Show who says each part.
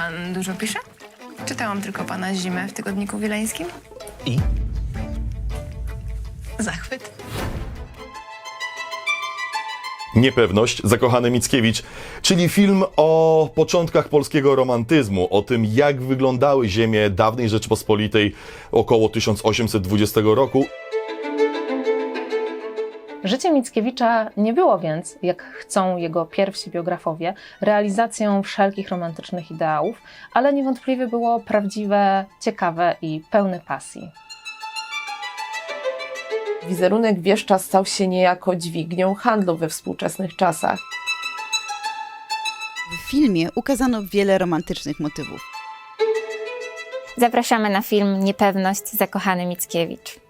Speaker 1: pan dużo pisze? Czytałam tylko pana zimę w tygodniku wileńskim.
Speaker 2: I?
Speaker 1: Zachwyt.
Speaker 3: Niepewność, zakochany Mickiewicz, czyli film o początkach polskiego romantyzmu, o tym, jak wyglądały ziemie dawnej Rzeczpospolitej około 1820 roku.
Speaker 4: Życie Mickiewicza nie było więc, jak chcą jego pierwsi biografowie, realizacją wszelkich romantycznych ideałów, ale niewątpliwie było prawdziwe, ciekawe i pełne pasji.
Speaker 5: Wizerunek wieszcza stał się niejako dźwignią handlu we współczesnych czasach.
Speaker 6: W filmie ukazano wiele romantycznych motywów.
Speaker 7: Zapraszamy na film Niepewność zakochany Mickiewicz.